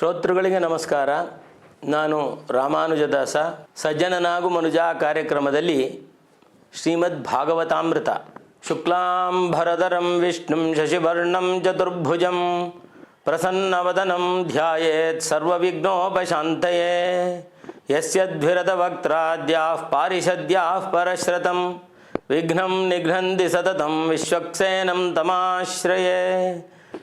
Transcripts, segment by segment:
ಶ್ರೋತೃಗಳಿಗೆ ನಮಸ್ಕಾರ. ನಾನು ರಾಮಾನುಜದಾಸ, ಸಜ್ಜನನಾಗು ಮನುಜ ಕಾರ್ಯಕ್ರಮದಲ್ಲಿ ಶ್ರೀಮದ್ ಭಾಗವತಾಮೃತ. ಶುಕ್ಲಾಂಭರಧರಂ ವಿಷ್ಣುಂ ಶಶಿವರ್ಣಂ ಚತುರ್ಭುಜಂ ಪ್ರಸನ್ನವದನಂ ಧ್ಯಾಯೇತ್ ಸರ್ವವಿಘ್ನೋಪಶಾಂತಯೇ. ಯಸ್ಯದ್ಭಿರತವಕ್ತ್ರಾದ್ಯಾಃ ಪಾರಿಷದ್ಯಾಃ ಪರಶ್ರತಂ. ವಿಘ್ನಂ ನಿಘ್ನಂತಿ ಸತತಂ ವಿಶ್ವಕ್ಸೇನಂ ತಮಾಶ್ರಯೇ.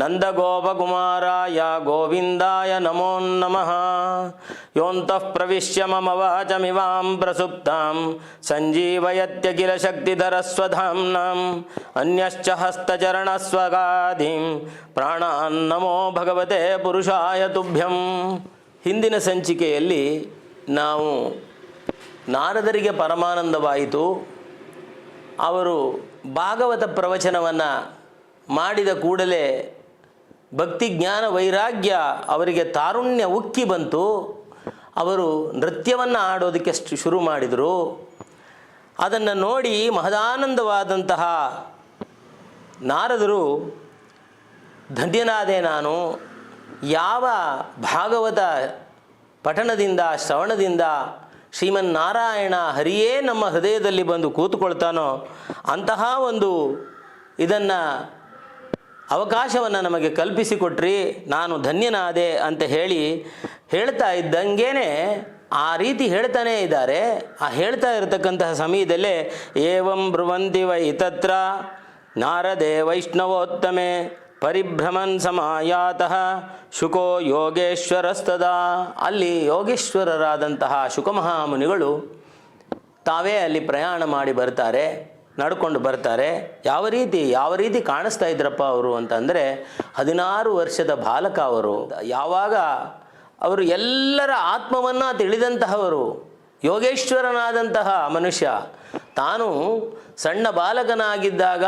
नन्दगोपकुमाराय गोविन्दाय नमो नमः योऽन्तः प्रविश्य मम वाचमिवां प्रसुप्तां सञ्जीवयत्यखिलशक्तिधरस्वधाम्नाम् अन्यश्च हस्तचरणस्वगाधिं ಪ್ರಾಣಾನ್ನಮೋ ಭಗವತೆ ಪುರುಷಾಯ ತುಭ್ಯಂ ಹಿಂದಿನ ಸಂಚಿಕೆಯಲ್ಲಿ ನಾವು ನಾರದರಿಗೆ ಪರಮಾನಂದವಾಯಿತು ಅವರು ಭಾಗವತ ಪ್ರವಚನವನ್ನು ಮಾಡಿದ ಕೂಡಲೇ ಭಕ್ತಿ, ಜ್ಞಾನ, ವೈರಾಗ್ಯ ಅವರಿಗೆ ತಾರುಣ್ಯ ಉಕ್ಕಿ ಬಂತು. ಅವರು ನೃತ್ಯವನ್ನು ಆಡೋದಕ್ಕೆ ಶುರು ಮಾಡಿದರು. ಅದನ್ನು ನೋಡಿ ಮಹದಾನಂದವಾದಂತಹ ನಾರದರು, ಧನ್ಯನಾದೆ ನಾನು, ಯಾವ ಭಾಗವತ ಪಠಣದಿಂದ, ಶ್ರವಣದಿಂದ ಶ್ರೀಮನ್ನಾರಾಯಣ ಹರಿಯೇ ನಮ್ಮ ಹೃದಯದಲ್ಲಿ ಬಂದು ಕೂತುಕೊಳ್ತಾನೋ ಅಂತಹ ಒಂದು ಇದನ್ನು ಅವಕಾಶವನ್ನು ನಮಗೆ ಕಲ್ಪಿಸಿಕೊಟ್ರಿ, ನಾನು ಧನ್ಯನಾದೆ ಅಂತ ಹೇಳಿ ಹೇಳ್ತಾ ಇದ್ದಂಗೆನೆ ಆ ರೀತಿ ಹೇಳ್ತಾನೇ ಇದ್ದಾರೆ. ಆ ಹೇಳ್ತಾ ಇರತಕ್ಕಂತಹ ಸಮಯದಲ್ಲೇ ಏವಂ ಬ್ರುವಂತಿ ವೈ ತತ್ರ ನಾರದೆ ವೈಷ್ಣವೋತ್ತಮೆ ಪರಿಭ್ರಮನ್ ಸಮಾಯಾತಃ ಶುಕೋ ಯೋಗೇಶ್ವರಸ್ತದ. ಅಲ್ಲಿ ಯೋಗೇಶ್ವರರಾದಂತಹ ಶುಕಮಹಾಮುನಿಗಳು ತಾವೇ ಅಲ್ಲಿ ಪ್ರಯಾಣ ಮಾಡಿ ಬರ್ತಾರೆ. ನಡ್ಕೊಂಡು ಬರ್ತಾರೆ. ಯಾವ ರೀತಿ ಯಾವ ರೀತಿ ಕಾಣಿಸ್ತಾ ಇದ್ರಪ್ಪ ಅವರು ಅಂತಂದರೆ, ಹದಿನಾರು ವರ್ಷದ ಬಾಲಕ ಅವರು, ಯಾವಾಗ ಅವರು ಎಲ್ಲರ ಆತ್ಮವನ್ನು ತಿಳಿದಂತಹವರು, ಯೋಗೇಶ್ವರನಾದಂತಹ ಮನುಷ್ಯ, ತಾನು ಸಣ್ಣ ಬಾಲಕನಾಗಿದ್ದಾಗ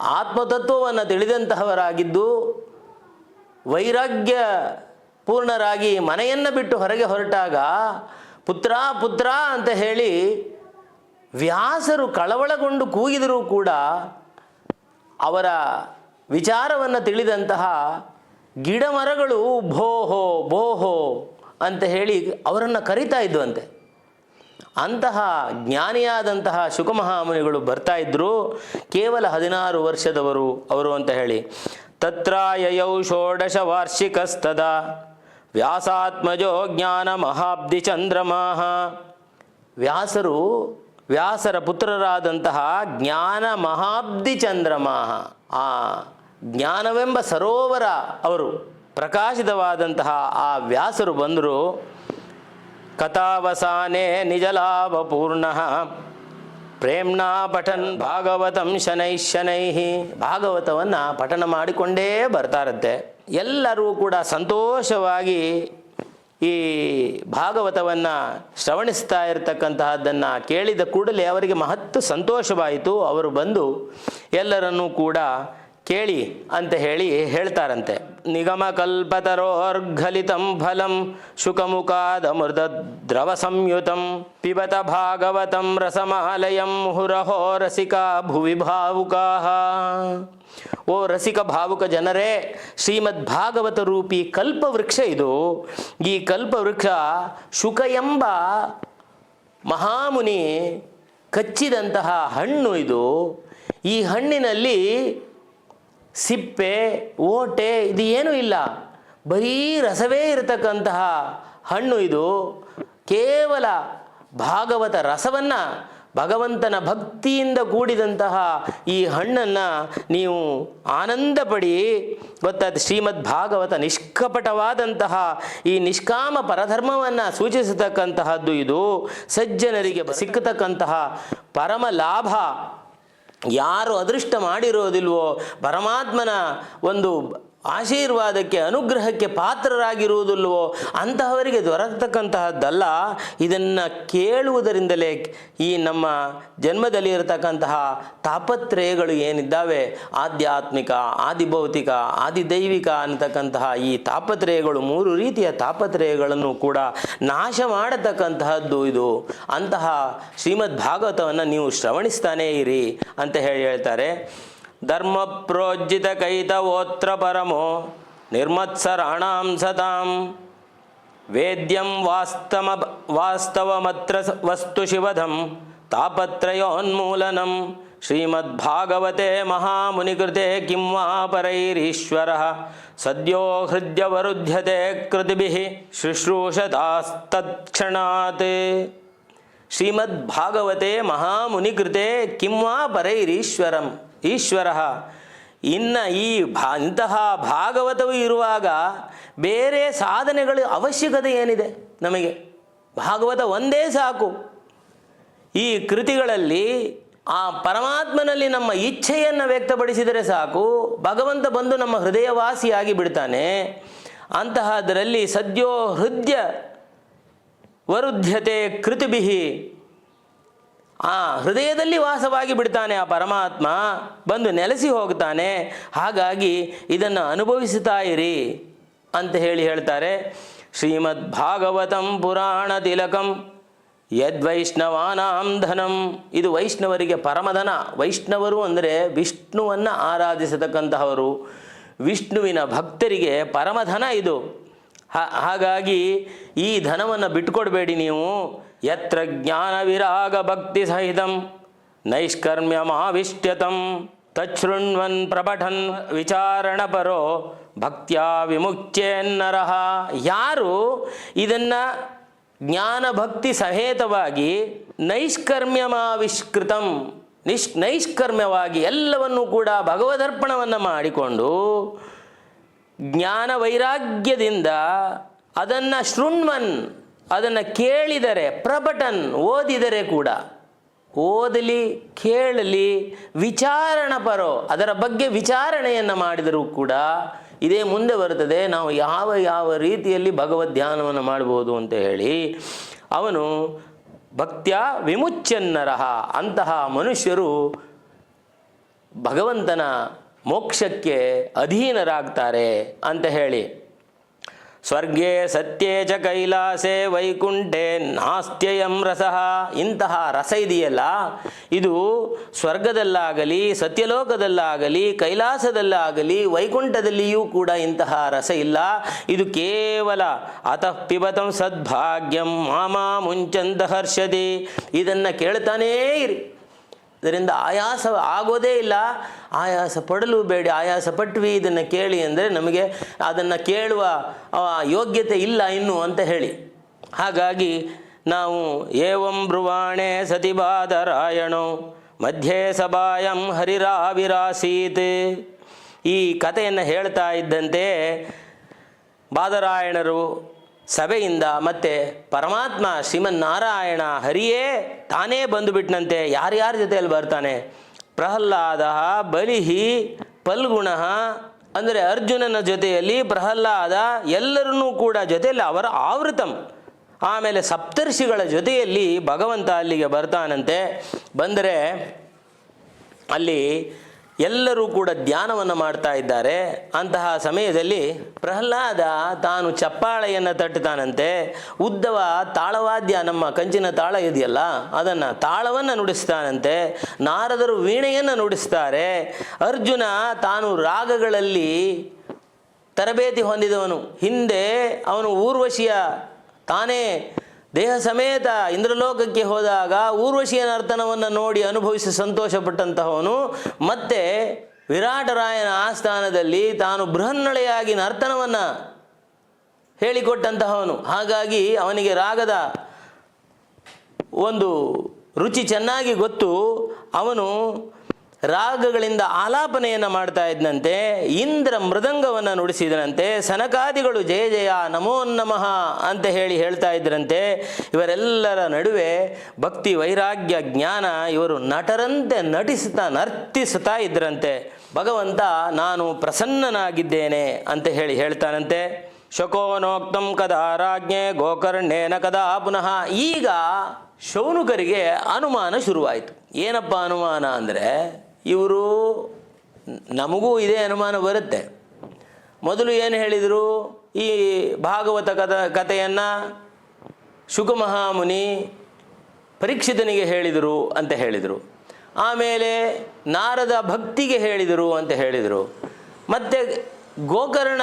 ಆತ್ಮತತ್ವವನ್ನು ತಿಳಿದಂತಹವರಾಗಿದ್ದು, ವೈರಾಗ್ಯ ಪೂರ್ಣರಾಗಿ ಮನೆಯನ್ನು ಬಿಟ್ಟು ಹೊರಗೆ ಹೊರಟಾಗ, ಪುತ್ರ ಪುತ್ರ ಅಂತ ಹೇಳಿ ವ್ಯಾಸರು ಕಳವಳಗೊಂಡು ಕೂಗಿದರೂ ಕೂಡ ಅವರ ವಿಚಾರವನ್ನು ತಿಳಿದಂತಹ ಗಿಡ ಮರಗಳು ಭೋಹೋ ಭೋಹೋ ಅಂತ ಹೇಳಿ ಅವರನ್ನು ಕರಿತಾ ಇದ್ವಂತೆ ಅಂತಹ ಜ್ಞಾನಿಯಾದಂತಹ ಶುಕಮಹಾಮುನಿಗಳು ಬರ್ತಾ ಇದ್ದರು ಕೇವಲ ಹದಿನಾರು ವರ್ಷದವರು ಅವರು ಅಂತ ಹೇಳಿ. ತತ್ರಾಯಯೌ ಷೋಡಶ ವಾರ್ಷಿಕಸ್ತದ. ವ್ಯಾಸಾತ್ಮಜೋ ಜ್ಞಾನ ಮಹಾಬ್ಧಿ ಚಂದ್ರಮಾಹ ವ್ಯಾಸರು ವ್ಯಾಸರ ಪುತ್ರರಾದಂತಹ ಜ್ಞಾನ ಮಹಾಬ್ಧಿ ಚಂದ್ರಮಾಹ. ಆ ಜ್ಞಾನವೆಂಬ ಸರೋವರ ಅವರು ಪ್ರಕಾಶಿತವಾದಂತಹ ಆ ವ್ಯಾಸರು ಬಂದರು, ಕಥಾವಸಾನೆ ನಿಜಲಾಭಪೂರ್ಣ ಪ್ರೇಮ್ನಾ ಪಠನ್ ಭಾಗವತಂ ಶನೈ ಶನೈಹಿ ಭಾಗವತವನ್ನು ಪಠನ ಮಾಡಿಕೊಂಡೇ ಬರ್ತಾರಂತೆ ಎಲ್ಲರೂ ಕೂಡ ಸಂತೋಷವಾಗಿ ಈ ಭಾಗವತವನ್ನು ಶ್ರವಣಿಸ್ತಾ ಇರತಕ್ಕಂತಹದ್ದನ್ನು ಕೇಳಿದ ಕೂಡಲೇ ಅವರಿಗೆ ಮಹತ್ತು ಸಂತೋಷವಾಯಿತು. ಅವರು ಬಂದು ಎಲ್ಲರನ್ನೂ ಕೂಡ ಕೇಳಿ ಅಂತ ಹೇಳಿ ಹೇಳ್ತಾರಂತೆ. ನಿಗಮ ಕಲ್ಪತರೋರ್ಘಲಿತಂ ಫಲಂ ಶುಕಮುಖಾದ ಮೃದ ದ್ರವ ಸಂಯುತಂ ಪಿಬತ ಭಾಗವತಂ ರಸಮಾಲಯಂ ಹುರಹೋ ರಸಿಕ ಭುವಿ ಭಾವುಕಾ ಓ ರಸಿಕ ಭಾವುಕ ಜನರೇ, ಶ್ರೀಮದ್ ಭಾಗವತ ರೂಪಿ ಕಲ್ಪವೃಕ್ಷ ಇದು. ಈ ಕಲ್ಪವೃಕ್ಷ ಶುಕ ಎಂಬ ಮಹಾಮುನಿ ಕಚ್ಚಿದಂತಹ ಹಣ್ಣು ಇದು. ಈ ಹಣ್ಣಿನಲ್ಲಿ ಸಿಪ್ಪೆ, ಓಟೆ ಇದು ಏನೂ ಇಲ್ಲ. ಬರೀ ರಸವೇ ಇರತಕ್ಕಂತಹ ಹಣ್ಣು ಇದು. ಕೇವಲ ಭಾಗವತ ರಸವನ್ನು ಭಗವಂತನ ಭಕ್ತಿಯಿಂದ ಕೂಡಿದಂತಹ ಈ ಹಣ್ಣನ್ನು ನೀವು ಆನಂದ ಪಡಿ ಗೊತ್ತಾದ ಶ್ರೀಮದ್ ಭಾಗವತ ನಿಷ್ಕಪಟವಾದಂತಹ ಈ ನಿಷ್ಕಾಮ ಪರಧರ್ಮವನ್ನು ಸೂಚಿಸತಕ್ಕಂತಹದ್ದು ಇದು. ಸಜ್ಜನರಿಗೆ ಸಿಕ್ಕತಕ್ಕಂತಹ ಪರಮ ಲಾಭ. ಯಾರು ಅದೃಷ್ಟ ಮಾಡಿರೋದಿಲ್ವೋ ಪರಮಾತ್ಮನ ಒಂದು ಆಶೀರ್ವಾದಕ್ಕೆ, ಅನುಗ್ರಹಕ್ಕೆ ಪಾತ್ರರಾಗಿರುವುದಿಲ್ಲವೋ ಅಂತಹವರಿಗೆ ದೊರಕತಕ್ಕಂತಹದ್ದಲ್ಲ. ಇದನ್ನು ಕೇಳುವುದರಿಂದಲೇ ಈ ನಮ್ಮ ಜನ್ಮದಲ್ಲಿ ಇರತಕ್ಕಂತಹ ತಾಪತ್ರಯಗಳು ಏನಿದ್ದಾವೆ? ಆಧ್ಯಾತ್ಮಿಕ, ಆದಿಭೌತಿಕ, ಆದಿದೈವಿಕ ಅನ್ನತಕ್ಕಂತಹ ಈ ತಾಪತ್ರಯಗಳು, ಮೂರು ರೀತಿಯ ತಾಪತ್ರಯಗಳನ್ನು ಕೂಡ ನಾಶ ಮಾಡತಕ್ಕಂತಹದ್ದು ಇದು. ಅಂತಹ ಶ್ರೀಮದ್ ಭಾಗವತವನ್ನು ನೀವು ಶ್ರವಣಿಸ್ತಾನೇ ಇರಿ ಅಂತ ಹೇಳಿ ಹೇಳ್ತಾರೆ. धर्म प्रोज्जित कैतवोत्र परमो निर्मत्सराणाम सदाम वेद्यम वास्तम वास्तवमत्र वस्तु शिवधम श्रीमद्भागवते महामुनिकृते किं वा परैरीश्वरः? सद्यो हृद्यवरुध्यते कृतिभिः शुश्रूषतास्तत्क्षणात्। श्रीमद्भागवते महामुनिकृते किं वा परैरीश्वरम्? ಈಶ್ವರ. ಇನ್ನು ಈ ಭಾ, ಇಂತಹ ಭಾಗವತವು ಇರುವಾಗ ಬೇರೆ ಸಾಧನೆಗಳು ಅವಶ್ಯಕತೆ ಏನಿದೆ ನಮಗೆ? ಭಾಗವತ ಒಂದೇ ಸಾಕು. ಈ ಕೃತಿಗಳಲ್ಲಿ ಆ ಪರಮಾತ್ಮನಲ್ಲಿ ನಮ್ಮ ಇಚ್ಛೆಯನ್ನು ವ್ಯಕ್ತಪಡಿಸಿದರೆ ಸಾಕು. ಭಗವಂತ ಬಂದು ನಮ್ಮ ಹೃದಯವಾಸಿಯಾಗಿ ಬಿಡ್ತಾನೆ. ಅಂತಹದರಲ್ಲಿ ಸದ್ಯೋ ಹೃದಯ ವರುಧ್ಯತೆ ಕೃತಿಬಿಹಿ ಆ ಹೃದಯದಲ್ಲಿ ವಾಸವಾಗಿ ಬಿಡ್ತಾನೆ ಆ ಪರಮಾತ್ಮ, ಬಂದು ನೆಲೆಸಿ ಹೋಗ್ತಾನೆ. ಹಾಗಾಗಿ ಇದನ್ನು ಅನುಭವಿಸುತ್ತಾ ಇರಿ ಅಂತ ಹೇಳಿ ಹೇಳ್ತಾರೆ. ಶ್ರೀಮದ್ ಭಾಗವತಂ ಪುರಾಣ ತಿಲಕಂ ಯದ್ವೈಷ್ಣವಾನಾಂ ಧನಂ. ಇದು ವೈಷ್ಣವರಿಗೆ ಪರಮಧನ. ವೈಷ್ಣವರು ಅಂದರೆ ವಿಷ್ಣುವನ್ನು ಆರಾಧಿಸತಕ್ಕಂತಹವರು. ವಿಷ್ಣುವಿನ ಭಕ್ತರಿಗೆ ಪರಮಧನ ಇದು. ಹಾಗಾಗಿ ಈ ಧನವನ್ನು ಬಿಟ್ಕೊಡ್ಬೇಡಿ ನೀವು. ಯತ್ರ ಜ್ಞಾನ ವಿರಾಗ ಭಕ್ತಿ ಸಹಿತಂ ನೈಷ್ಕರ್ಮ್ಯಮಾವಿಷ್ಟ್ಯತಂ ತಚ್ಛೃಣ್ವನ್ ಪ್ರಪಠನ್ ವಿಚಾರಣಪರೋ ಭಕ್ತ್ಯಾ ವಿಮುಕ್ತೇನ್ನರಹ ಯಾರು ಇದನ್ನು ಜ್ಞಾನ ಭಕ್ತಿ ಸಹೇತವಾಗಿ ನೈಷ್ಕರ್ಮ್ಯಮಾವಿಷ್ಕೃತಂ ನಿಷ್ ನೈಷ್ಕರ್ಮ್ಯವಾಗಿ ಎಲ್ಲವನ್ನೂ ಕೂಡ ಭಗವದರ್ಪಣವನ್ನು ಮಾಡಿಕೊಂಡು ಜ್ಞಾನ ವೈರಾಗ್ಯದಿಂದ ಅದನ್ನು ಶೃಣ್ವನ್ ಅದನ್ನು ಕೇಳಿದರೆ ಪ್ರಬಟನ್ ಓದಿದರೆ ಕೂಡ, ಓದಲಿ, ಕೇಳಲಿ, ವಿಚಾರಣ ಪರೋ, ಅದರ ಬಗ್ಗೆ ವಿಚಾರಣೆಯನ್ನು ಮಾಡಿದರೂ ಕೂಡ ಇದೇ ಮುಂದೆ ಬರುತ್ತದೆ, ನಾವು ಯಾವ ಯಾವ ರೀತಿಯಲ್ಲಿ ಭಗವದ್ ಧ್ಯಾನವನ್ನು ಮಾಡ್ಬೋದು ಅಂತ ಹೇಳಿ, ಅವನು ಭಕ್ತ್ಯ ವಿಮುಚ್ಚನ್ನರಹ ಅಂತಹ ಮನುಷ್ಯರು ಭಗವಂತನ ಮೋಕ್ಷಕ್ಕೆ ಅಧೀನರಾಗ್ತಾರೆ ಅಂತ ಹೇಳಿ. ಸ್ವರ್ಗೇ ಸತ್ಯೇ ಚ ಕೈಲಾಸೆ ವೈಕುಂಠೆ ನಾಸ್ತ್ಯಯಂ ರಸಃ. ಇಂತಹ ರಸ ಇದೆಯಲ್ಲ, ಇದು ಸ್ವರ್ಗದಲ್ಲಾಗಲಿ, ಸತ್ಯಲೋಕದಲ್ಲಾಗಲಿ, ಕೈಲಾಸದಲ್ಲಾಗಲಿ, ವೈಕುಂಠದಲ್ಲಿಯೂ ಕೂಡ ಇಂತಹ ರಸ ಇಲ್ಲ. ಇದು ಕೇವಲ ಅತಃ ಪಿಬತಂ ಸದ್ಭಾಗ್ಯಂ ಮಾಮಾ ಮುಂಚಂತ ಹರ್ಷದೆ. ಇದನ್ನು ಕೇಳ್ತಾನೇ ಇರಿ. ಇದರಿಂದ ಆಯಾಸ ಆಗೋದೇ ಇಲ್ಲ. ಆಯಾಸ ಪಡಲು ಬೇಡಿ. ಆಯಾಸ ಪಟ್ವಿ ಇದನ್ನು ಕೇಳಿ ಅಂದರೆ ನಮಗೆ ಅದನ್ನು ಕೇಳುವ ಯೋಗ್ಯತೆ ಇಲ್ಲ ಇನ್ನು ಅಂತ ಹೇಳಿ. ಹಾಗಾಗಿ ನಾವು ಏವಂ ಬ್ರುವಾಣೆ ಸತಿಬಾದರಾಯಣೋ, ಮಧ್ಯೆ ಸಭಾಯಂ ಹರಿರಾವಿರಾಸೀತ್. ಈ ಕಥೆಯನ್ನು ಹೇಳ್ತಾ ಇದ್ದಂತೆ ಬಾದರಾಯಣರು ಸಭೆಯಿಂದ ಮತ್ತೆ ಪರಮಾತ್ಮ ಶ್ರೀಮನ್ನಾರಾಯಣ ಹರಿಯೇ ತಾನೇ ಬಂದುಬಿಟ್ನಂತೆ ಯಾರ್ಯಾರ ಜೊತೆಯಲ್ಲಿ ಬರ್ತಾನೆ? ಪ್ರಹ್ಲಾದ ಬಲಿಹಿ ಪಲ್ಗುಣ ಅಂದರೆ ಅರ್ಜುನನ ಜೊತೆಯಲ್ಲಿ ಪ್ರಹ್ಲಾದ ಎಲ್ಲರನ್ನೂ ಕೂಡ ಜೊತೆಯಲ್ಲಿ ಅವರ ಆವೃತಂ. ಆಮೇಲೆ ಸಪ್ತರ್ಷಿಗಳ ಜೊತೆಯಲ್ಲಿ ಭಗವಂತ ಅಲ್ಲಿಗೆ ಬರ್ತಾನಂತೆ. ಬಂದರೆ ಅಲ್ಲಿ ಎಲ್ಲರೂ ಕೂಡ ಧ್ಯಾನವನ್ನು ಮಾಡ್ತಾ ಇದ್ದಾರೆ. ಅಂತಹ ಸಮಯದಲ್ಲಿ ಪ್ರಹ್ಲಾದ ತಾನು ಚಪ್ಪಾಳೆಯನ್ನು ತಟ್ಟುತ್ತಾನಂತೆ. ಉದ್ದವ ತಾಳವಾದ್ಯ, ನಮ್ಮ ಕಂಚಿನ ತಾಳ ಇದೆಯಲ್ಲ, ಅದನ್ನು ತಾಳವನ್ನು ನುಡಿಸ್ತಾನಂತೆ. ನಾರದರು ವೀಣೆಯನ್ನು ನುಡಿಸ್ತಾರೆ. ಅರ್ಜುನ ತಾನು ರಾಗಗಳಲ್ಲಿ ತರಬೇತಿ ಹೊಂದಿದವನು. ಹಿಂದೆ ಅವನು ಊರ್ವಶಿಯ ತಾನೇ ದೇಹ ಸಮೇತ ಇಂದ್ರಲೋಕಕ್ಕೆ ಹೋದಾಗ ಊರ್ವಶಿಯ ನರ್ತನವನ್ನು ನೋಡಿ ಅನುಭವಿಸಿ ಸಂತೋಷಪಟ್ಟಂತಹವನು, ಮತ್ತೆ ವಿರಾಟರಾಯನ ಆಸ್ಥಾನದಲ್ಲಿ ತಾನು ಬೃಹನ್ನಳೆಯಾಗಿ ನರ್ತನವನ್ನು ಹೇಳಿಕೊಟ್ಟಂತಹವನು. ಹಾಗಾಗಿ ಅವನಿಗೆ ರಾಗದ ಒಂದು ರುಚಿ ಚೆನ್ನಾಗಿ ಗೊತ್ತು. ಅವನು ರಾಗಗಳಿಂದ ಆಲಾಪನೆಯನ್ನು ಮಾಡ್ತಾ ಇದ್ದಂತೆ ಇಂದ್ರ ಮೃದಂಗವನ್ನು ನುಡಿಸಿದನಂತೆ, ಸನಕಾದಿಗಳು ಜಯ ಜಯ ನಮೋ ನಮಃ ಅಂತ ಹೇಳಿ ಹೇಳ್ತಾ ಇದ್ರಂತೆ. ಇವರೆಲ್ಲರ ನಡುವೆ ಭಕ್ತಿ, ವೈರಾಗ್ಯ, ಜ್ಞಾನ ಇವರು ನಟರಂತೆ ನಟಿಸುತ್ತಾ, ನರ್ತಿಸುತ್ತಾ ಇದ್ರಂತೆ. ಭಗವಂತ, ನಾನು ಪ್ರಸನ್ನನಾಗಿದ್ದೇನೆ ಅಂತ ಹೇಳಿ ಹೇಳ್ತಾನಂತೆ. ಶಕೋನೋಕ್ತಂ ಕದಾ ರಾಜ್ಞೆ ಗೋಕರ್ಣೇನ ಕದಾ ಪುನಃ. ಈಗ ಶೌನುಕರಿಗೆ ಅನುಮಾನ ಶುರುವಾಯಿತು. ಏನಪ್ಪ ಅನುಮಾನ ಅಂದರೆ ಇವರು ನಮಗೂ ಇದೇ ಅನುಮಾನ ಬರುತ್ತೆ. ಮೊದಲು ಏನು ಹೇಳಿದರು? ಈ ಭಾಗವತ ಕಥ, ಕಥೆಯನ್ನು ಶುಕಮಹಾಮುನಿ ಪರೀಕ್ಷಿತನಿಗೆ ಹೇಳಿದರು ಅಂತ ಹೇಳಿದರು. ಆಮೇಲೆ ನಾರದ ಭಕ್ತಿಗೆ ಹೇಳಿದರು ಅಂತ ಹೇಳಿದರು. ಮತ್ತು ಗೋಕರ್ಣ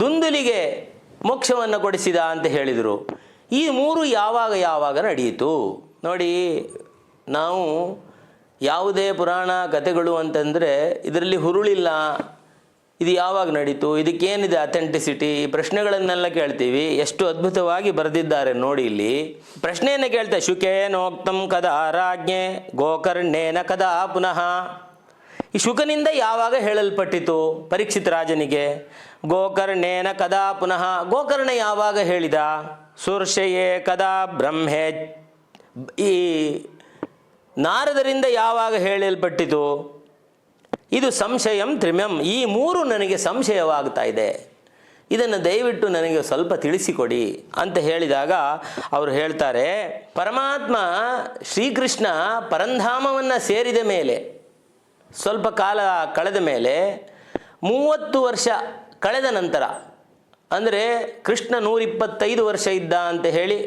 ದುಂದುಲಿಗೆ ಮೋಕ್ಷವನ್ನು ಕೊಡಿಸಿದ ಅಂತ ಹೇಳಿದರು. ಈ ಮೂರು ಯಾವಾಗ ಯಾವಾಗ ನಡೆಯಿತು? ನೋಡಿ, ನಾವು ಯಾವುದೇ ಪುರಾಣ ಕಥೆಗಳು ಅಂತಂದರೆ ಇದರಲ್ಲಿ ಹುರುಳಿಲ್ಲ, ಇದು ಯಾವಾಗ ನಡೀತು, ಇದಕ್ಕೇನಿದೆ ಅಥೆಂಟಿಸಿಟಿ ಈ ಪ್ರಶ್ನೆಗಳನ್ನೆಲ್ಲ ಕೇಳ್ತೀವಿ. ಎಷ್ಟು ಅದ್ಭುತವಾಗಿ ಬರೆದಿದ್ದಾರೆ ನೋಡಿ ಇಲ್ಲಿ. ಪ್ರಶ್ನೆಯನ್ನು ಕೇಳ್ತಾ, ಶುಕೇನೋಕ್ತಂ ಕದಾ ರಾಜ್ಞೆ, ಗೋಕರ್ಣೇನ ಕದಾ ಪುನಃ. ಈ ಶುಕನಿಂದ ಯಾವಾಗ ಹೇಳಲ್ಪಟ್ಟಿತು ಪರೀಕ್ಷಿತ ರಾಜನಿಗೆ? ಗೋಕರ್ಣೇನ ಕದಾ ಪುನಃ. ಗೋಕರ್ಣ ಯಾವಾಗ ಹೇಳಿದ? ಸುರ್ಷಯೇ ಕದಾ ಬ್ರಹ್ಮೆ. ಈ ನಾರದರಿಂದ ಯಾವಾಗ ಹೇಳಲ್ಪಟ್ಟಿತು? ಇದು ಸಂಶಯಂ ತ್ರಿಮ್ಯಂ. ಈ ಮೂರು ನನಗೆ ಸಂಶಯವಾಗ್ತಾ ಇದೆ. ಇದನ್ನು ದಯವಿಟ್ಟು ನನಗೆ ಸ್ವಲ್ಪ ತಿಳಿಸಿಕೊಡಿ ಅಂತ ಹೇಳಿದಾಗ ಅವರು ಹೇಳ್ತಾರೆ, ಪರಮಾತ್ಮ ಶ್ರೀಕೃಷ್ಣ ಪರಂಧಾಮವನ್ನು ಸೇರಿದ ಮೇಲೆ, ಸ್ವಲ್ಪ ಕಾಲ ಕಳೆದ ಮೇಲೆ, ಮೂವತ್ತು ವರ್ಷ ಕಳೆದ ನಂತರ, ಅಂದರೆ ಕೃಷ್ಣ ನೂರಿಪ್ಪತ್ತೈದು ವರ್ಷ ಇದ್ದ ಅಂತ ಹೇಳಿ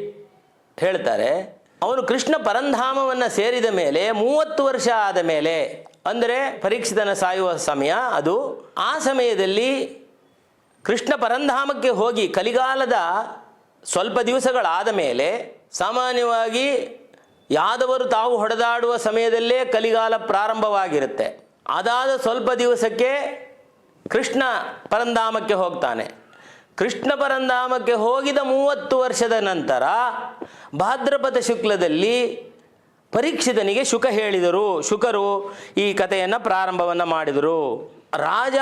ಹೇಳ್ತಾರೆ. ಅವನು ಕೃಷ್ಣ ಪರಂಧಾಮವನ್ನು ಸೇರಿದ ಮೇಲೆ, ಮೂವತ್ತು ವರ್ಷ ಆದ ಮೇಲೆ, ಅಂದರೆ ಪರೀಕ್ಷಿತನ ಸಾಯುವ ಸಮಯ ಅದು, ಆ ಸಮಯದಲ್ಲಿ ಕೃಷ್ಣ ಪರಂಧಾಮಕ್ಕೆ ಹೋಗಿ ಕಲಿಗಾಲದ ಸ್ವಲ್ಪ ದಿವಸಗಳಾದ ಮೇಲೆ, ಸಾಮಾನ್ಯವಾಗಿ ಯಾದವರು ತಾವು ಹೊಡೆದಾಡುವ ಸಮಯದಲ್ಲೇ ಕಲಿಗಾಲ ಪ್ರಾರಂಭವಾಗಿರುತ್ತೆ. ಅದಾದ ಸ್ವಲ್ಪ ದಿವಸಕ್ಕೆ ಕೃಷ್ಣ ಪರಂಧಾಮಕ್ಕೆ ಹೋಗ್ತಾನೆ. ಕೃಷ್ಣ ಪರಂಧಾಮಕ್ಕೆ ಹೋಗಿದ ಮೂವತ್ತು ವರ್ಷದ ನಂತರ ಭಾದ್ರಪದ ಶುಕ್ಲದಲ್ಲಿ ಪರೀಕ್ಷಿತನಿಗೆ ಶುಕ ಹೇಳಿದರು. ಶುಕರು ಈ ಕಥೆಯನ್ನು ಪ್ರಾರಂಭವನ್ನು ಮಾಡಿದರು. ರಾಜ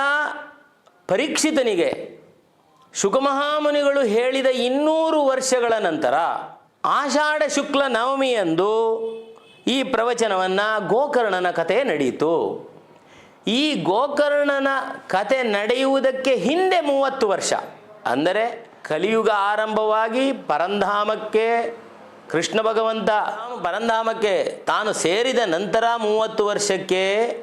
ಪರೀಕ್ಷಿತನಿಗೆ ಶುಕಮಹಾಮುನಿಗಳು ಹೇಳಿದ ಇನ್ನೂರು ವರ್ಷಗಳ ನಂತರ ಆಷಾಢ ಶುಕ್ಲ ನವಮಿಯಂದು ಈ ಪ್ರವಚನವನ್ನು ಗೋಕರ್ಣನ ಕಥೆ ನಡೆಯಿತು. ಈ ಗೋಕರ್ಣನ ಕತೆ ನಡೆಯುವುದಕ್ಕೆ ಹಿಂದೆ ಮೂವತ್ತು ವರ್ಷ. ಅಂದರೆ ಕಲಿಯುಗ ಆರಂಭವಾಗಿ ಪರಂಧಾಮಕ್ಕೆ ಕೃಷ್ಣ ಭಗವಂತ ಪರಂಧಾಮಕ್ಕೆ ತಾನು ಸೇರಿದ ನಂತರ ಮೂವತ್ತು ವರ್ಷಕ್ಕೆ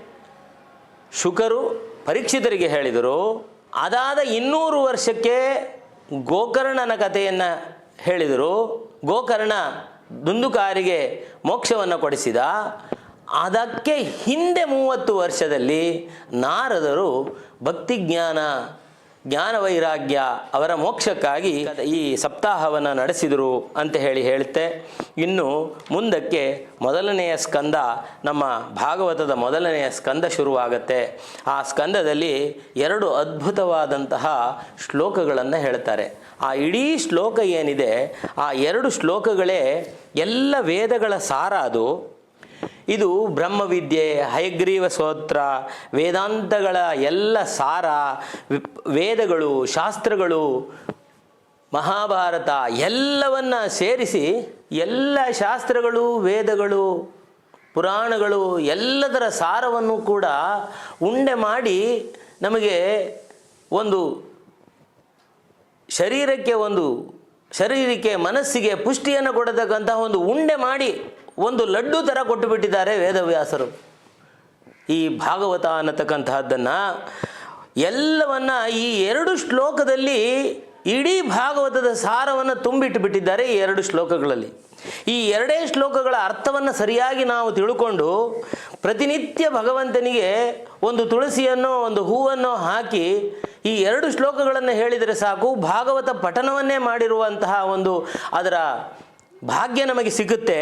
ಶುಕರು ಪರೀಕ್ಷಿತರಿಗೆ ಹೇಳಿದರು. ಅದಾದ ಇನ್ನೂರು ವರ್ಷಕ್ಕೆ ಗೋಕರ್ಣನ ಕಥೆಯನ್ನು ಹೇಳಿದರು. ಗೋಕರ್ಣ ದುಂದುಕಾರಿಗೆ ಮೋಕ್ಷವನ್ನು ಕೊಡಿಸಿದ. ಅದಕ್ಕೆ ಹಿಂದೆ ಮೂವತ್ತು ವರ್ಷದಲ್ಲಿ ನಾರದರು ಭಕ್ತಿಜ್ಞಾನ ಜ್ಞಾನ ವೈರಾಗ್ಯ ಅವರ ಮೋಕ್ಷಕ್ಕಾಗಿ ಈ ಸಪ್ತಾಹವನ್ನು ನಡೆಸಿದರು ಅಂತ ಹೇಳಿ ಹೇಳುತ್ತೆ. ಇನ್ನು ಮುಂದಕ್ಕೆ ಮೊದಲನೆಯ ಸ್ಕಂದ ನಮ್ಮ ಭಾಗವತದ ಮೊದಲನೆಯ ಸ್ಕಂದ ಶುರುವಾಗತ್ತೆ. ಆ ಸ್ಕಂದದಲ್ಲಿ ಎರಡು ಅದ್ಭುತವಾದಂತಹ ಶ್ಲೋಕಗಳನ್ನು ಹೇಳ್ತಾರೆ. ಆ ಇಡೀ ಶ್ಲೋಕ ಏನಿದೆ, ಆ ಎರಡು ಶ್ಲೋಕಗಳೇ ಎಲ್ಲ ವೇದಗಳ ಸಾರ ಅದು. ಇದು ಬ್ರಹ್ಮವಿದ್ಯೆ, ಹಯಗ್ರೀವ ಸ್ತೋತ್ರ, ವೇದಾಂತಗಳ ಎಲ್ಲ ಸಾರ ವೇದಗಳು, ಶಾಸ್ತ್ರಗಳು, ಮಹಾಭಾರತ ಎಲ್ಲವನ್ನ ಸೇರಿಸಿ ಎಲ್ಲ ಶಾಸ್ತ್ರಗಳು, ವೇದಗಳು, ಪುರಾಣಗಳು ಎಲ್ಲದರ ಸಾರವನ್ನು ಕೂಡ ಉಂಡೆ ಮಾಡಿ ನಮಗೆ ಒಂದು ಶರೀರಕ್ಕೆ ಒಂದು, ಶರೀರಕ್ಕೆ, ಮನಸ್ಸಿಗೆ ಪುಷ್ಟಿಯನ್ನು ಕೊಡತಕ್ಕಂತಹ ಒಂದು ಉಂಡೆ ಮಾಡಿ ಒಂದು ಲಡ್ಡು ಥರ ಕೊಟ್ಟು ಬಿಟ್ಟಿದ್ದಾರೆ ವೇದವ್ಯಾಸರು. ಈ ಭಾಗವತ ಅನ್ನತಕ್ಕಂತಹದ್ದನ್ನು ಎಲ್ಲವನ್ನ ಈ ಎರಡು ಶ್ಲೋಕದಲ್ಲಿ ಇಡೀ ಭಾಗವತದ ಸಾರವನ್ನು ತುಂಬಿಟ್ಟು ಬಿಟ್ಟಿದ್ದಾರೆ ಈ ಎರಡು ಶ್ಲೋಕಗಳಲ್ಲಿ. ಈ ಎರಡೇ ಶ್ಲೋಕಗಳ ಅರ್ಥವನ್ನು ಸರಿಯಾಗಿ ನಾವು ತಿಳ್ಕೊಂಡು ಪ್ರತಿನಿತ್ಯ ಭಗವಂತನಿಗೆ ಒಂದು ತುಳಸಿಯನ್ನು, ಒಂದು ಹೂವನ್ನು ಹಾಕಿ ಈ ಎರಡು ಶ್ಲೋಕಗಳನ್ನು ಹೇಳಿದರೆ ಸಾಕು, ಭಾಗವತ ಪಠನವನ್ನೇ ಮಾಡಿರುವಂತಹ ಒಂದು ಅದರ ಭಾಗ್ಯ ನಮಗೆ ಸಿಗುತ್ತೆ.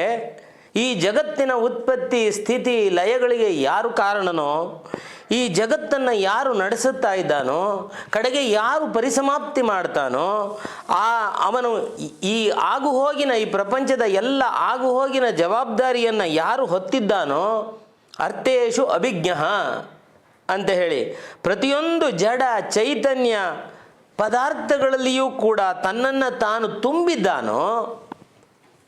ಈ ಜಗತ್ತಿನ ಉತ್ಪತ್ತಿ, ಸ್ಥಿತಿ, ಲಯಗಳಿಗೆ ಯಾರು ಕಾರಣನೋ, ಈ ಜಗತ್ತನ್ನು ಯಾರು ನಡೆಸುತ್ತಾ ಇದ್ದಾನೋ, ಕಡೆಗೆ ಯಾರು ಪರಿಸಮಾಪ್ತಿ ಮಾಡ್ತಾನೋ, ಆ ಅವನು ಈ- ಆಗುಹೋಗಿನ, ಈ ಪ್ರಪಂಚದ ಎಲ್ಲ ಆಗುಹೋಗಿನ ಜವಾಬ್ದಾರಿಯನ್ನು ಯಾರು ಹೊತ್ತಿದ್ದಾನೋ, ಅರ್ಥೇಶು ಅಭಿಜ್ಞ ಅಂತ ಹೇಳಿ ಪ್ರತಿಯೊಂದು ಜಡ ಚೈತನ್ಯ ಪದಾರ್ಥಗಳಲ್ಲಿಯೂ ಕೂಡ ತನ್ನನ್ನು ತಾನು ತುಂಬಿದ್ದಾನೋ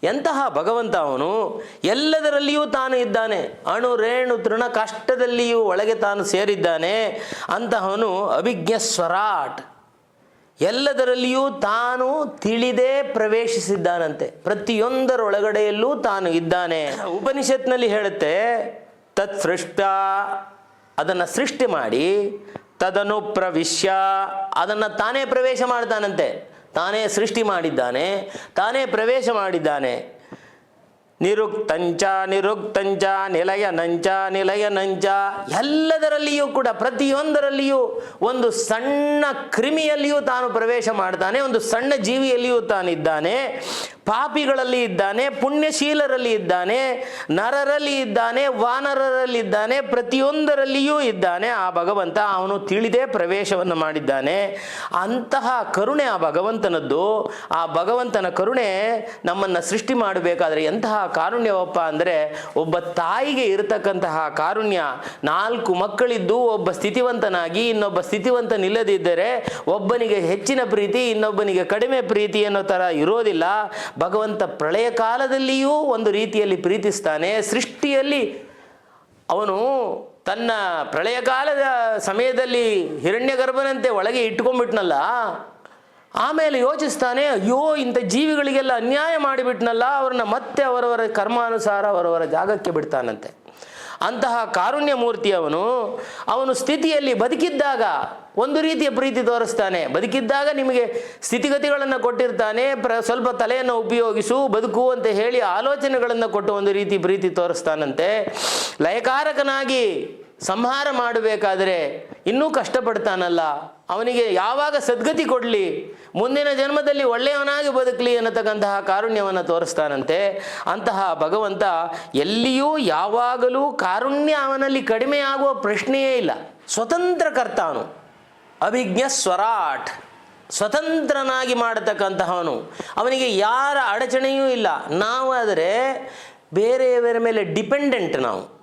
ಎಂತಹ ಭಗವಂತ ಅವನು ಎಲ್ಲದರಲ್ಲಿಯೂ ತಾನು ಇದ್ದಾನೆ. ಅಣು, ರೇಣು, ತೃಣ ಕಷ್ಟದಲ್ಲಿಯೂ ಒಳಗೆ ತಾನು ಸೇರಿದ್ದಾನೆ. ಅಂತಹವನು ಅಭಿಜ್ಞ ಸ್ವರಾಟ್. ಎಲ್ಲದರಲ್ಲಿಯೂ ತಾನು ತಿಳಿದೇ ಪ್ರವೇಶಿಸಿದ್ದಾನಂತೆ. ಪ್ರತಿಯೊಂದರೊಳಗಡೆಯಲ್ಲೂ ತಾನು ಇದ್ದಾನೆ. ಉಪನಿಷತ್ನಲ್ಲಿ ಹೇಳುತ್ತೆ, ತತ್ ಸೃಷ್ಟ, ಅದನ್ನು ಸೃಷ್ಟಿ ಮಾಡಿ ತದನು ಪ್ರವಿಶ್ಯ ಅದನ್ನು ತಾನೇ ಪ್ರವೇಶ ಮಾಡ್ತಾನಂತೆ. ತಾನೇ ಸೃಷ್ಟಿ ಮಾಡಿದ್ದಾನೆ, ತಾನೇ ಪ್ರವೇಶ ಮಾಡಿದ್ದಾನೆ. ನಿರುಕ್ತಂಚ ನಿರುಕ್ತಂಚ ನಿಲಯ ನಂಚ ನಿಲಯ ನಂಚ ಎಲ್ಲದರಲ್ಲಿಯೂ ಕೂಡ, ಪ್ರತಿಯೊಂದರಲ್ಲಿಯೂ ಒಂದು ಸಣ್ಣ ಕ್ರಿಮಿಯಲ್ಲಿಯೂ ತಾನು ಪ್ರವೇಶ ಮಾಡ್ತಾನೆ, ಒಂದು ಸಣ್ಣ ಜೀವಿಯಲ್ಲಿಯೂ ತಾನಿದ್ದಾನೆ. ಪಾಪಿಗಳಲ್ಲಿ ಇದ್ದಾನೆ, ಪುಣ್ಯಶೀಲರಲ್ಲಿ ಇದ್ದಾನೆ, ನರರಲ್ಲಿ ಇದ್ದಾನೆ, ವಾನರರಲ್ಲಿ ಇದ್ದಾನೆ, ಪ್ರತಿಯೊಂದರಲ್ಲಿಯೂ ಇದ್ದಾನೆ. ಆ ಭಗವಂತ ಅವನು ತಿಳಿದೇ ಪ್ರವೇಶವನ್ನು ಮಾಡಿದ್ದಾನೆ. ಅಂತಹ ಕರುಣೆ ಆ ಭಗವಂತನದ್ದು. ಆ ಭಗವಂತನ ಕರುಣೆ ನಮ್ಮನ್ನು ಸೃಷ್ಟಿ ಮಾಡಬೇಕಾದ್ರೆ ಎಂತಹ ಕಾರುಣ್ಯವಪ್ಪ ಅಂದರೆ ಒಬ್ಬ ತಾಯಿಗೆ ಇರತಕ್ಕಂತಹ ಕಾರುಣ್ಯ. ನಾಲ್ಕು ಮಕ್ಕಳಿದ್ದು ಒಬ್ಬ ಸ್ಥಿತಿವಂತನಾಗಿ ಇನ್ನೊಬ್ಬ ಸ್ಥಿತಿವಂತನಿಲ್ಲದಿದ್ದರೆ ಒಬ್ಬನಿಗೆ ಹೆಚ್ಚಿನ ಪ್ರೀತಿ, ಇನ್ನೊಬ್ಬನಿಗೆ ಕಡಿಮೆ ಪ್ರೀತಿ ಅನ್ನೋ ಥರ ಇರೋದಿಲ್ಲ. ಭಗವಂತ ಪ್ರಳಯ ಕಾಲದಲ್ಲಿಯೂ ಒಂದು ರೀತಿಯಲ್ಲಿ ಪ್ರೀತಿಸ್ತಾನೆ, ಸೃಷ್ಟಿಯಲ್ಲಿ ಅವನು ತನ್ನ ಪ್ರಳಯ ಕಾಲದ ಸಮಯದಲ್ಲಿ ಹಿರಣ್ಯಗರ್ಭನಂತೆ ಒಳಗೆ ಇಟ್ಕೊಂಡ್ಬಿಟ್ನಲ್ಲ, ಆಮೇಲೆ ಯೋಚಿಸ್ತಾನೆ, ಅಯ್ಯೋ, ಇಂಥ ಜೀವಿಗಳಿಗೆಲ್ಲ ಅನ್ಯಾಯ ಮಾಡಿಬಿಟ್ನಲ್ಲ, ಅವ್ರನ್ನ ಮತ್ತೆ ಅವರವರ ಕರ್ಮಾನುಸಾರ ಅವರವರ ಜಾಗಕ್ಕೆ ಬಿಡ್ತಾನಂತೆ. ಅಂತಹ ಕಾರುಣ್ಯ ಮೂರ್ತಿಯವನು ಅವನು ಸ್ಥಿತಿಯಲ್ಲಿ ಬದುಕಿದ್ದಾಗ ಒಂದು ರೀತಿಯ ಪ್ರೀತಿ ತೋರಿಸ್ತಾನೆ. ಬದುಕಿದ್ದಾಗ ನಿಮಗೆ ಸ್ಥಿತಿಗತಿಗಳನ್ನು ಕೊಟ್ಟಿರ್ತಾನೆ, ಪ್ರ ಸ್ವಲ್ಪ ತಲೆಯನ್ನು ಉಪಯೋಗಿಸು, ಬದುಕು ಅಂತ ಹೇಳಿ ಆಲೋಚನೆಗಳನ್ನು ಕೊಟ್ಟು ಒಂದು ರೀತಿ ಪ್ರೀತಿ ತೋರಿಸ್ತಾನಂತೆ. ಲಯಕಾರಕನಾಗಿ ಸಂಹಾರ ಮಾಡಬೇಕಾದರೆ ಇನ್ನೂ ಕಷ್ಟಪಡ್ತಾನಲ್ಲ. ಅವನಿಗೆ ಯಾವಾಗ ಸದ್ಗತಿ ಕೊಡಲಿ, ಮುಂದಿನ ಜನ್ಮದಲ್ಲಿ ಒಳ್ಳೆಯವನಾಗಿ ಬದುಕಲಿ ಅನ್ನತಕ್ಕಂತಹ ಕಾರುಣ್ಯವನ್ನು ತೋರಿಸ್ತಾನಂತೆ. ಅಂತಹ ಭಗವಂತ ಎಲ್ಲಿಯೂ ಯಾವಾಗಲೂ ಕಾರುಣ್ಯ ಅವನಲ್ಲಿ ಕಡಿಮೆ ಆಗುವ ಪ್ರಶ್ನೆಯೇ ಇಲ್ಲ. ಸ್ವತಂತ್ರ ಕರ್ತಾನು. ಅಭಿಜ್ಞ ಸ್ವರಾಟ್. ಸ್ವತಂತ್ರನಾಗಿ ಮಾಡತಕ್ಕಂತಹವನು. ಅವನಿಗೆ ಯಾರ ಅಡಚಣೆಯೂ ಇಲ್ಲ. ನಾವಾದರೆ ಬೇರೆಯವರ ಮೇಲೆ ಡಿಪೆಂಡೆಂಟ್ ನಾವು.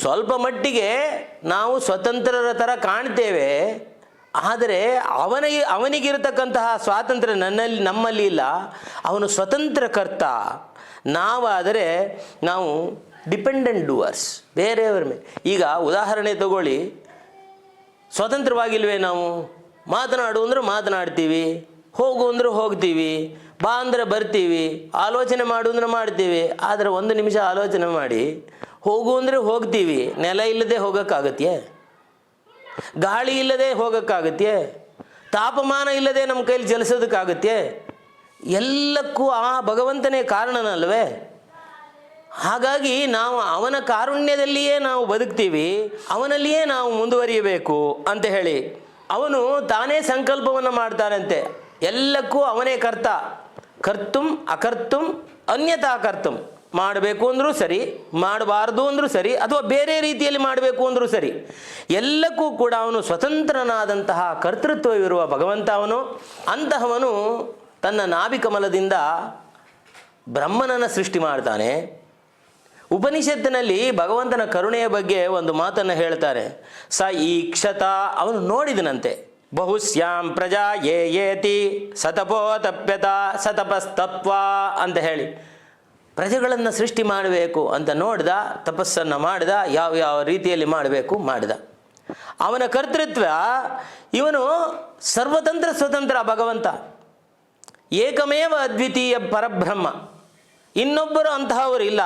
ಸ್ವಲ್ಪ ಮಟ್ಟಿಗೆ ನಾವು ಸ್ವತಂತ್ರರ ಥರ ಕಾಣ್ತೇವೆ. ಆದರೆ ಅವನಿಗೆ, ಅವನಿಗಿರತಕ್ಕಂತಹ ಸ್ವಾತಂತ್ರ್ಯ ನನ್ನಲ್ಲಿ, ನಮ್ಮಲ್ಲಿ ಇಲ್ಲ. ಅವನು ಸ್ವತಂತ್ರ ಕರ್ತ. ನಾವಾದರೆ ನಾವು ಡಿಪೆಂಡೆಂಟ್ ಡೂವರ್ಸ್ ಬೇರೆಯವರ ಮೇಲೆ. ಈಗ ಉದಾಹರಣೆ ತಗೊಳ್ಳಿ. ಸ್ವತಂತ್ರವಾಗಿಲ್ವೇ ನಾವು? ಮಾತನಾಡು ಅಂದ್ರೆ ಮಾತನಾಡ್ತೀವಿ. ಹೋಗು ಅಂದ್ರೆ ಹೋಗ್ತೀವಿ. ಬಾ ಅಂದ್ರೆ ಬರ್ತೀವಿ. ಆಲೋಚನೆ ಮಾಡು ಅಂದ್ರೆ ಮಾಡ್ತೀವಿ. ಆದರೆ ಒಂದು ನಿಮಿಷ ಆಲೋಚನೆ ಮಾಡಿ. ಹೋಗು ಅಂದರೆ ಹೋಗ್ತೀವಿ. ನೆಲ ಇಲ್ಲದೆ ಹೋಗೋಕ್ಕಾಗತ್ಯೆ? ಗಾಳಿ ಇಲ್ಲದೆ ಹೋಗೋಕ್ಕಾಗತ್ತೆ ತಾಪಮಾನ ಇಲ್ಲದೆ ನಮ್ಮ ಕೈಲಿ ಜಲಿಸೋದಕ್ಕಾಗತ್ತೆ ಎಲ್ಲಕ್ಕೂ ಆ ಭಗವಂತನೇ ಕಾರಣನಲ್ವೇ? ಹಾಗಾಗಿ ನಾವು ಅವನ ಕಾರುಣ್ಯದಲ್ಲಿಯೇ ನಾವು ಬದುಕ್ತೀವಿ, ಅವನಲ್ಲಿಯೇ ನಾವು ಮುಂದುವರಿಯಬೇಕು ಅಂತ ಹೇಳಿ. ಅವನು ತಾನೇ ಸಂಕಲ್ಪವನ್ನು ಮಾಡ್ತಾನಂತೆ. ಎಲ್ಲಕ್ಕೂ ಅವನೇ ಕರ್ತ. ಕರ್ತುಂ ಅಕರ್ತುಂ ಅನ್ಯತಾ ಕರ್ತುಂ. ಮಾಡಬೇಕು ಅಂದರೂ ಸರಿ, ಮಾಡಬಾರ್ದು ಅಂದರೂ ಸರಿ, ಅಥವಾ ಬೇರೆ ರೀತಿಯಲ್ಲಿ ಮಾಡಬೇಕು ಅಂದರೂ ಸರಿ, ಎಲ್ಲಕ್ಕೂ ಕೂಡ ಅವನು ಸ್ವತಂತ್ರನಾದಂತಹ ಕರ್ತೃತ್ವವಿರುವ ಭಗವಂತ ಅವನು. ಅಂತಹವನು ತನ್ನ ನಾಭಿಕಮಲದಿಂದ ಬ್ರಹ್ಮನನ್ನು ಸೃಷ್ಟಿ ಮಾಡ್ತಾನೆ. ಉಪನಿಷತ್ತಿನಲ್ಲಿ ಭಗವಂತನ ಕರುಣೆಯ ಬಗ್ಗೆ ಒಂದು ಮಾತನ್ನು ಹೇಳ್ತಾರೆ. ಸ ಈಕ್ಷತ, ಅವನು ನೋಡಿದನಂತೆ. ಬಹುಶ್ಯಾಂ ಪ್ರಜಾ ಯೇ ಏತಿ ಸತಪೋ ತಪ್ಯತ ಸತಪಸ್ತತ್ವ ಅಂತ ಹೇಳಿ. ಪ್ರಜೆಗಳನ್ನು ಸೃಷ್ಟಿ ಮಾಡಬೇಕು ಅಂತ ನೋಡ್ದ, ತಪಸ್ಸನ್ನು ಮಾಡಿದ, ಯಾವ ಯಾವ ರೀತಿಯಲ್ಲಿ ಮಾಡಬೇಕು ಮಾಡಿದ. ಅವನ ಕರ್ತೃತ್ವ ಇವನು ಸರ್ವತಂತ್ರ ಸ್ವತಂತ್ರ ಭಗವಂತ. ಏಕಮೇವ ಅದ್ವಿತೀಯ ಪರಬ್ರಹ್ಮ. ಇನ್ನೊಬ್ಬರು ಅಂತಹವರು ಇಲ್ಲ.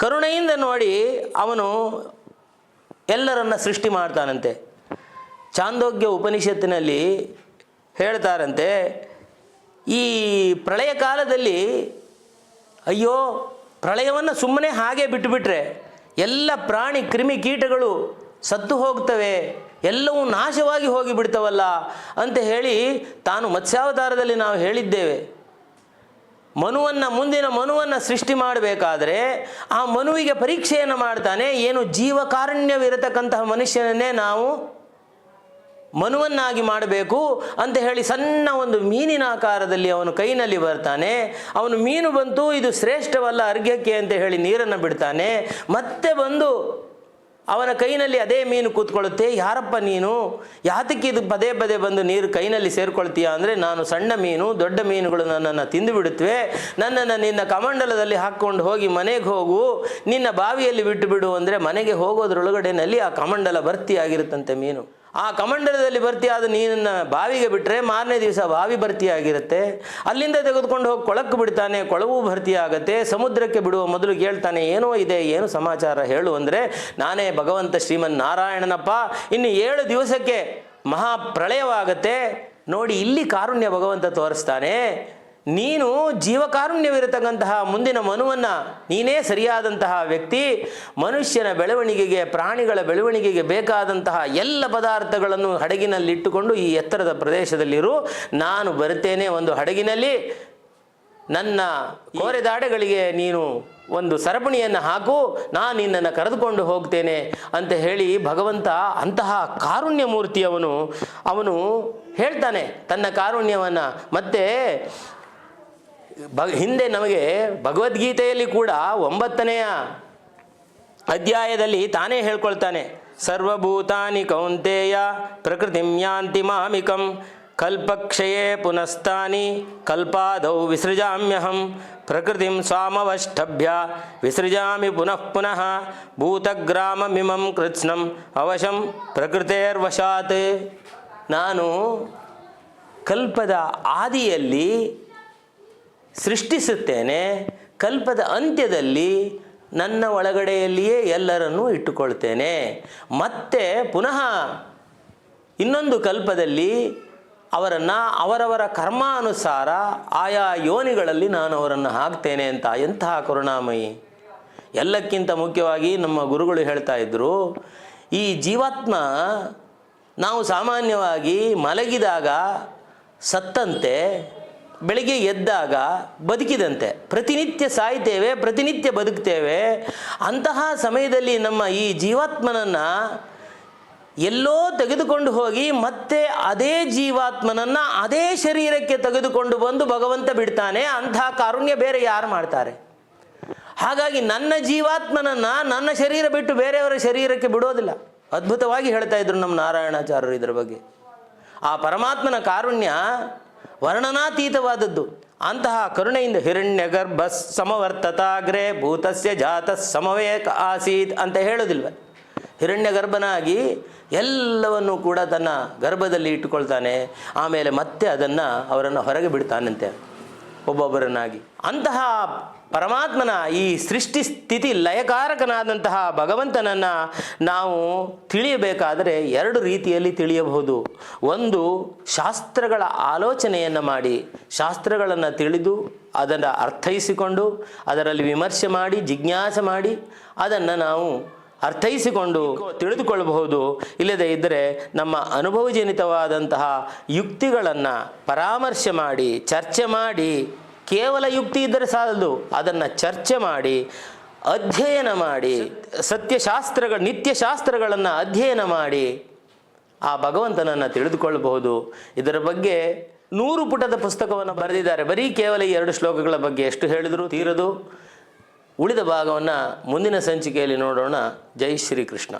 ಕರುಣೆಯಿಂದ ನೋಡಿ ಅವನು ಎಲ್ಲರನ್ನ ಸೃಷ್ಟಿ ಮಾಡ್ತಾನಂತೆ. ಚಾಂದೋಗ್ಯ ಉಪನಿಷತ್ತಿನಲ್ಲಿ ಹೇಳ್ತಾರಂತೆ, ಈ ಪ್ರಳಯ ಕಾಲದಲ್ಲಿ ಅಯ್ಯೋ, ಪ್ರಳಯವನ್ನು ಸುಮ್ಮನೆ ಹಾಗೆ ಬಿಟ್ಟುಬಿಟ್ರೆ ಎಲ್ಲ ಪ್ರಾಣಿ, ಕ್ರಿಮಿ ಕೀಟಗಳು ಸತ್ತು ಹೋಗ್ತವೆ, ಎಲ್ಲವೂ ನಾಶವಾಗಿ ಹೋಗಿ ಬಿಡ್ತವಲ್ಲ ಅಂತ ಹೇಳಿ ತಾನು ಮತ್ಸ್ಯಾವತಾರದಲ್ಲಿ ನಾವು ಹೇಳಿದ್ದೇವೆ. ಮನುವನ್ನು, ಮುಂದಿನ ಮನುವನ್ನು ಸೃಷ್ಟಿ ಮಾಡಬೇಕಾದ್ರೆ ಆ ಮನುವಿಗೆ ಪರೀಕ್ಷೆಯನ್ನು ಮಾಡ್ತಾನೆ, ಏನು ಜೀವಕಾರುಣ್ಯವಿರತಕ್ಕಂತಹ ಮನುಷ್ಯನನ್ನೇ ನಾವು ಮನುವನ್ನಾಗಿ ಮಾಡಬೇಕು ಅಂತ ಹೇಳಿ ಸಣ್ಣ ಒಂದು ಮೀನಿನ ಆಕಾರದಲ್ಲಿ ಅವನು ಕೈನಲ್ಲಿ ಬರ್ತಾನೆ. ಅವನು ಮೀನು ಬಂತು, ಇದು ಶ್ರೇಷ್ಠವಲ್ಲ, ಅರ್ಘ್ಯಕ್ಕೆ ಅಂತ ಹೇಳಿ ನೀರನ್ನು ಬಿಡ್ತಾನೆ. ಮತ್ತೆ ಬಂದು ಅವನ ಕೈನಲ್ಲಿ ಅದೇ ಮೀನು ಕೂತ್ಕೊಳ್ಳುತ್ತೆ, ಯಾರಪ್ಪ ನೀನು? ಯಾತಕ್ಕೆ ಇದು ಪದೇ ಪದೇ ಬಂದು ನೀರು ಕೈನಲ್ಲಿ ಸೇರ್ಕೊಳ್ತೀಯಾ ಅಂದರೆ, ನಾನು ಸಣ್ಣ ಮೀನು, ದೊಡ್ಡ ಮೀನುಗಳು ನನ್ನನ್ನು ತಿಂದು ಬಿಡುತ್ತವೆ. ನನ್ನನ್ನು ನಿನ್ನ ಕಮಂಡಲದಲ್ಲಿ ಹಾಕ್ಕೊಂಡು ಹೋಗಿ ಮನೆಗೆ ಹೋಗು. ನಿನ್ನ ಬಾವಿಯಲ್ಲಿ ಬಿಟ್ಟು ಬಿಡು ಅಂದರೆ ಮನೆಗೆ ಹೋಗೋದ್ರೊಳಗಡೆನಲ್ಲಿ ಆ ಕಮಂಡಲ ಭರ್ತಿಯಾಗಿರುತ್ತಂತೆ ಮೀನು. ಆ ಕಮಂಡಲದಲ್ಲಿ ಭರ್ತಿಯಾದ ನೀರನ್ನು ಬಾವಿಗೆ ಬಿಟ್ಟರೆ ಮಾರನೇ ದಿವಸ ಬಾವಿ ಭರ್ತಿಯಾಗಿರುತ್ತೆ. ಅಲ್ಲಿಂದ ತೆಗೆದುಕೊಂಡು ಹೋಗಿ ಕೊಳಕ್ಕೆ ಬಿಡ್ತಾನೆ, ಕೊಳವು ಭರ್ತಿಯಾಗತ್ತೆ, ಸಮುದ್ರಕ್ಕೆ ಬಿಡುವ ಮೊದಲು ಕೇಳ್ತಾನೆ, ಏನೋ ಇದೆ, ಏನು ಸಮಾಚಾರ ಹೇಳು ಅಂದರೆ, ನಾನೇ ಭಗವಂತ ಶ್ರೀಮನ್ ನಾರಾಯಣನಪ್ಪ ಇನ್ನು ಏಳು ದಿವಸಕ್ಕೆ ಮಹಾಪ್ರಳಯವಾಗತ್ತೆ. ನೋಡಿ, ಇಲ್ಲಿ ಕಾರುಣ್ಯ ಭಗವಂತ ತೋರಿಸ್ತಾನೆ. ನೀನು ಜೀವಕಾರುಣ್ಯವಿರತಕ್ಕಂತಹ ಮುಂದಿನ ಮನುವನ್ನ ನೀನೇ ಸರಿಯಾದಂತಹ ವ್ಯಕ್ತಿ, ಮನುಷ್ಯನ ಬೆಳವಣಿಗೆಗೆ, ಪ್ರಾಣಿಗಳ ಬೆಳವಣಿಗೆಗೆ ಬೇಕಾದಂತಹ ಎಲ್ಲ ಪದಾರ್ಥಗಳನ್ನು ಹಡಗಿನಲ್ಲಿಟ್ಟುಕೊಂಡು ಈ ಎತ್ತರದ ಪ್ರದೇಶದಲ್ಲಿರು. ನಾನು ಬರುತ್ತೇನೆ ಒಂದು ಹಡಗಿನಲ್ಲಿ. ನನ್ನ ಕೋರೆದಾಡೆಗಳಿಗೆ ನೀನು ಒಂದು ಸರಪಣಿಯನ್ನು ಹಾಕು. ನಾನು ನಿನ್ನನ್ನು ಕರೆದುಕೊಂಡು ಹೋಗ್ತೇನೆ ಅಂತ ಹೇಳಿ ಭಗವಂತ ಅಂತಹ ಕಾರುಣ್ಯ ಮೂರ್ತಿಯವನು ಅವನು ಹೇಳ್ತಾನೆ, ತನ್ನ ಕಾರುಣ್ಯವನ್ನು. ಮತ್ತೆ ಭ ಹಿಂದೆ ನಮಗೆ ಭಗವದ್ಗೀತೆಯಲ್ಲಿ ಕೂಡ ಒಂಬತ್ತನೆಯ ಅಧ್ಯಾಯದಲ್ಲಿ ತಾನೇ ಹೇಳ್ಕೊಳ್ತಾನೆ. ಸರ್ವಭೂತಾನಿ ಕೌಂತೆಯ ಪ್ರಕೃತಿ ಯಾಂತಿ ಮಾಮಿಕಂ, ಕಲ್ಪಕ್ಷಯೇ ಪುನಸ್ತಾನಿ, ಕಲ್ಪಾದೌ ವಿಸೃಜಾಮ್ಯಹಂ, ಪ್ರಕೃತಿಂ ಸ್ವಾಮವಷ್ಟಭ್ಯ ವಿಸೃಜಾಮಿ ಪುನಃ ಪುನಃ, ಭೂತಗ್ರಾಮಮಿಮಂ ಕೃತ್ಸ್ನಂ, ಅವಶಂ ಪ್ರಕೃತೇರ್ವಶಾತ್. ನಾನು ಕಲ್ಪದ ಆದಿಯಲ್ಲಿ ಸೃಷ್ಟಿಸುತ್ತೇನೆ, ಕಲ್ಪದ ಅಂತ್ಯದಲ್ಲಿ ನನ್ನ ಒಳಗಡೆಯಲ್ಲಿಯೇ ಎಲ್ಲರನ್ನೂ ಇಟ್ಟುಕೊಳ್ತೇನೆ. ಮತ್ತೆ ಪುನಃ ಇನ್ನೊಂದು ಕಲ್ಪದಲ್ಲಿ ಅವರನ್ನು ಅವರವರ ಕರ್ಮಾನುಸಾರ ಆಯಾ ಯೋನಿಗಳಲ್ಲಿ ನಾನು ಅವರನ್ನು ಹಾಕ್ತೇನೆ ಅಂತ, ಎಂತಹ ಕರುಣಾಮಯಿ. ಎಲ್ಲಕ್ಕಿಂತ ಮುಖ್ಯವಾಗಿ ನಮ್ಮ ಗುರುಗಳು ಹೇಳ್ತಾ ಇದ್ದರು ಈ ಜೀವಾತ್ಮ ನಾವು ಸಾಮಾನ್ಯವಾಗಿ ಮಲಗಿದಾಗ ಸತ್ತಂತೆ ಬೆಳಿಗ್ಗೆ ಎದ್ದಾಗ ಬದುಕಿದಂತೆ. ಪ್ರತಿನಿತ್ಯ ಸಾಯ್ತೇವೆ, ಪ್ರತಿನಿತ್ಯ ಬದುಕ್ತೇವೆ. ಅಂತಹ ಸಮಯದಲ್ಲಿ ನಮ್ಮ ಈ ಜೀವಾತ್ಮನನ್ನು ಎಲ್ಲೋ ತೆಗೆದುಕೊಂಡು ಹೋಗಿ ಮತ್ತೆ ಅದೇ ಜೀವಾತ್ಮನನ್ನು ಅದೇ ಶರೀರಕ್ಕೆ ತೆಗೆದುಕೊಂಡು ಬಂದು ಭಗವಂತ ಬಿಡ್ತಾನೆ. ಅಂತಹ ಕಾರುಣ್ಯ ಬೇರೆ ಯಾರು ಮಾಡ್ತಾರೆ? ಹಾಗಾಗಿ ನನ್ನ ಜೀವಾತ್ಮನನ್ನು ನನ್ನ ಶರೀರ ಬಿಟ್ಟು ಬೇರೆಯವರ ಶರೀರಕ್ಕೆ ಬಿಡೋದಿಲ್ಲ. ಅದ್ಭುತವಾಗಿ ಹೇಳ್ತಾ ಇದ್ರು ನಮ್ಮ ನಾರಾಯಣಾಚಾರ್ಯರು ಇದರ ಬಗ್ಗೆ. ಆ ಪರಮಾತ್ಮನ ಕಾರುಣ್ಯ ವರ್ಣನಾತೀತವಾದದ್ದು. ಅಂತಹ ಕರುಣೆಯಿಂದ ಹಿರಣ್ಯ ಗರ್ಭ ಸಮವರ್ತತಾಗ್ರೆ ಭೂತಸ್ಯ ಜಾತ ಸಮವೇಕ ಆಸೀತ್ ಅಂತ ಹೇಳೋದಿಲ್ವ ಹಿರಣ್ಯ ಗರ್ಭನಾಗಿ ಎಲ್ಲವನ್ನು ಕೂಡ ತನ್ನ ಗರ್ಭದಲ್ಲಿ ಇಟ್ಟುಕೊಳ್ತಾನೆ. ಆಮೇಲೆ ಮತ್ತೆ ಅದನ್ನು ಅವರನ್ನು ಹೊರಗೆ ಬಿಡ್ತಾನಂತೆ ಒಬ್ಬೊಬ್ಬರನ್ನಾಗಿ. ಅಂತಹ ಪರಮಾತ್ಮನ ಈ ಸೃಷ್ಟಿ ಸ್ಥಿತಿ ಲಯಕಾರಕನಾದಂತಹ ಭಗವಂತನನ್ನು ನಾವು ತಿಳಿಯಬೇಕಾದರೆ ಎರಡು ರೀತಿಯಲ್ಲಿ ತಿಳಿಯಬಹುದು. ಒಂದು, ಶಾಸ್ತ್ರಗಳ ಆಲೋಚನೆಯನ್ನು ಮಾಡಿ, ಶಾಸ್ತ್ರಗಳನ್ನು ತಿಳಿದು, ಅದನ್ನು ಅರ್ಥೈಸಿಕೊಂಡು, ಅದರಲ್ಲಿ ವಿಮರ್ಶೆ ಮಾಡಿ, ಜಿಜ್ಞಾಸೆ ಮಾಡಿ, ಅದನ್ನು ನಾವು ಅರ್ಥೈಸಿಕೊಂಡು ತಿಳಿದುಕೊಳ್ಳಬಹುದು. ಇಲ್ಲದೆ ಇದ್ದರೆ ನಮ್ಮ ಅನುಭವಜನಿತವಾದಂತಹ ಯುಕ್ತಿಗಳನ್ನು ಪರಾಮರ್ಶೆ ಮಾಡಿ, ಚರ್ಚೆ ಮಾಡಿ ಕೇವಲ ಯುಕ್ತಿ ಇದ್ದರೆ ಸಾಲದು. ಅದನ್ನು ಚರ್ಚೆ ಮಾಡಿ, ಅಧ್ಯಯನ ಮಾಡಿ, ಸತ್ಯಶಾಸ್ತ್ರಗಳ, ನಿತ್ಯಶಾಸ್ತ್ರಗಳನ್ನು ಅಧ್ಯಯನ ಮಾಡಿ ಆ ಭಗವಂತನನ್ನು ತಿಳಿದುಕೊಳ್ಳಬಹುದು. ಇದರ ಬಗ್ಗೆ ನೂರು ಪುಟದ ಪುಸ್ತಕವನ್ನು ಬರೆದಿದ್ದಾರೆ. ಬರೀ ಕೇವಲ ಈ ಎರಡು ಶ್ಲೋಕಗಳ ಬಗ್ಗೆ ಎಷ್ಟು ಹೇಳಿದರೂ ತೀರದು? ಉಳಿದ ಭಾಗವನ್ನು ಮುಂದಿನ ಸಂಚಿಕೆಯಲ್ಲಿ ನೋಡೋಣ. ಜೈ ಶ್ರೀಕೃಷ್ಣ.